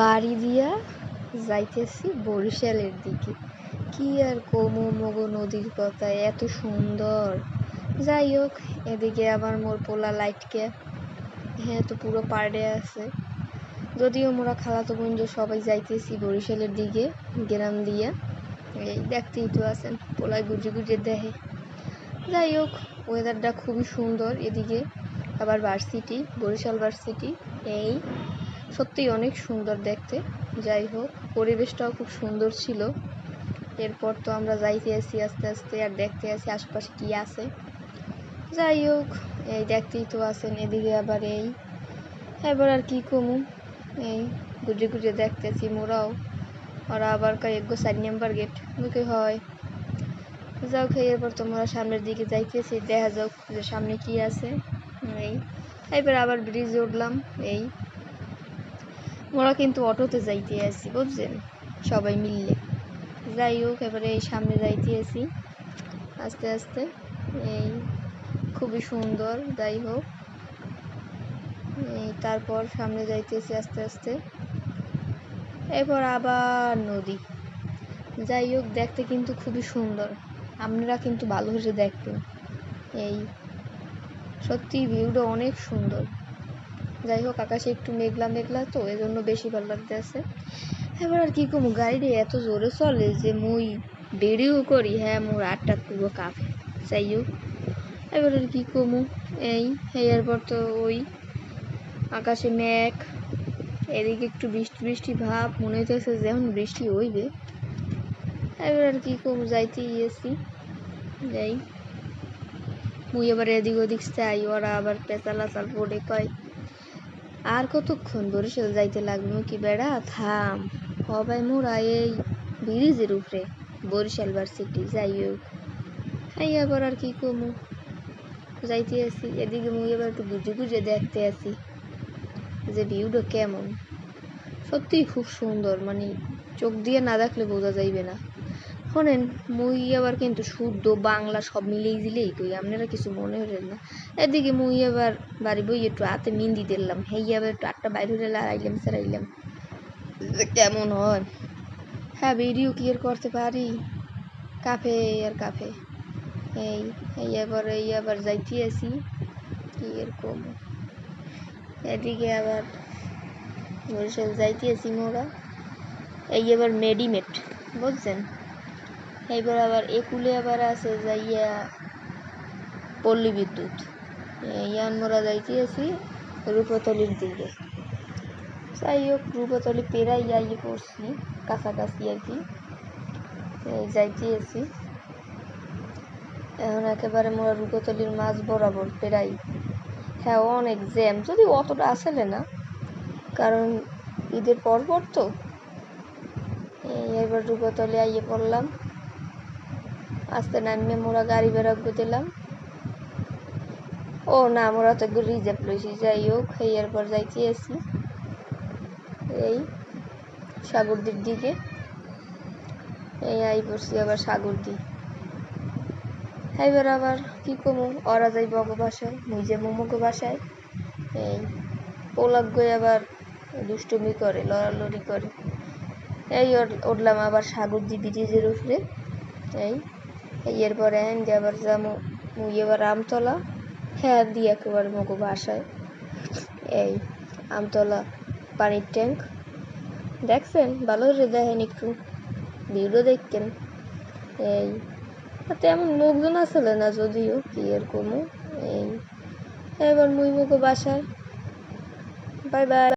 বাড়ি দিয়া যাইতেছি বরিশালের দিকে। কি আর কমু মগো নদীর কথা, এত সুন্দর। যাই হোক এদিকে আবার মোর পোলা লাইটকে। হ্যাঁ তো পুরো পাড়ে আছে। যদিও মোরা খালাতো বোন সবাই যাইতেছি বরিশালের দিকে, গ্রাম দিয়া। এই দেখতেই তো আছেন, পোলায় গুজে গুজে দেখে যাই হোক ওয়েদারটা খুবই সুন্দর এদিকে। আবার ভার্সিটি বরিশাল ভার্সিটি এই সত্যিই অনেক সুন্দর দেখতে। যাই হোক, পরিবেশটাও খুব সুন্দর ছিল। এরপর তো আমরা যাইতে আসি আস্তে আস্তে আর দেখতে আসি আশেপাশে কি আছে। যাই হোক, এই দেখতেই তো আছেন, এদিকে আবার এই। এবার আর কি কমু? এই গুজে গুজে দেখতেছি মোরাও। ওরা আবার কয়, এগো চার নাম্বার গেট, মুখে হয়। যাও খেয়ে এরপর তোমরা সামনের দিকে যাইতেছি দেখা যাক যে সামনে কি আছে। এই, এবার আবার ব্রিজে উঠলাম, এই। মোরা কিন্তু অটোতে যাইতে আসি, বুঝছেন? সবাই মিললে যাই হোক এবারে এই সামনে যাইতে আসি। আস্তে আস্তে। এই খুবই সুন্দর যাই হোক তারপর সামনে যাইতেছি আস্তে আস্তে। এরপর আবার নদী। যাই হোক দেখতে কিন্তু খুবই সুন্দর। আপনারা কিন্তু ভালো হয়ে দেখবেন। এই সত্যি ভিউটা অনেক সুন্দর। যাই হোক, আকাশে একটু মেঘলা মেঘলা তো এই জন্য বেশি ভালো লাগতেছে এবার আর কি কমু গাড়িটা এত জোরে চলে যে মুই বেরিও করি হ্যাঁ মোর আটটা পুরো কাঁপে যাই হোক, এবার আর কি কমু এই এরপর তো ওই আকাশে মেঘ, এদিকে একটু বৃষ্টি বৃষ্টি ভাব, মনে হইতেছে যেমন বৃষ্টি হইবে। এবার আর কি কমু যাইতে গিয়েছি। যাই, মুই এবার এদিক ওদিক চাই, ওরা আবার পেঁচাল আচাল পড়ে কয় আর কতক্ষণ বরিশাল যাইতে লাগবে কি বেড়া? থাম হবাই মোরা এই ব্রিজের উপরে বরিশাল ভার্সিটি যাই হোক আবার আর কি কমু? যাইতে আসি, এদিকে মুই এবার একটু বুঝে বুঝে দেখতে আসি যে ভিউটা কেমন। সত্যিই খুব সুন্দর মানে চোখ দিয়ে না দেখলে বোঝা যাইবে না। শোনেন, মুই আবার কিন্তু শুদ্ধ, বাংলা সব মিলেই দিলেই কই, আপনারা কিছু মনে হলেন না। এদিকে মুই আবার বাড়ি বই একটু হাতে মিন্দি দিলাম, হেই আবার একটু আটটা বাইরে হলে আইলাম সারাইলাম। যে কেমন হয়? হ্যাঁ ভিডিও কি আর করতে পারি। কাফে আর কাফে। এই এই আবার এই আবার যাইতে আসি। কি এরকম এদিকে আবার বরিশাল যাইতে আসি মোরা। এই আবার মেডিমেট বুঝছেন? এইবার আবার একুলে আবার আছে যাইয়া পল্লী বিদ্যুৎ। ইয়ান মোরা যাইতে আছি রূপতলির দিকে। যাই হোক রূপতলি পেরাই আইয়ে পড়ছি, কাছাকাছি আর কি। যাইতে আছি। এখন একেবারে মোরা রূপতলির মাছ বরাবর পেরাই। হ্যাঁ অনেক জ্যাম। যদি অতটা আসলে না, কারণ ঈদের পর পর তো। এবার রূপতলে আইয়ে পড়লাম। আস্তে নামিয়ে মোরা গাড়ি বেরাগ্য দিলাম ও না, মোরা তো রিজার্ভ লইছি, যাই হোক এই এরপর যাইতে আসি এই সাগরদির দিকে। এই আই পড়ছি আবার সাগরদি এবার আবার কি কমু? ওরা যাই বগ বাসায় যে মোমোগো বাসায়। এই পোলাক গই আবার দুষ্টুমি করে, লড়ালড়ি করে। এই উঠলাম আবার সাগরদি ব্রিজের উপরে। এই এরপরে হ্যান দিয়ে আবার যাব এবার আমতলা হ্যাঁ দিয়ে একেবারে মগো বাসায়। এই আমতলা পানির ট্যাঙ্ক। দেখছেন? ভালো করে দেখেন একটু। ভিডিও দেখতেন। এই তেমন লোকজন আসলে না যদিও, কি এরকম এই, এবার মুই মুখো বাসায়। Bye bye.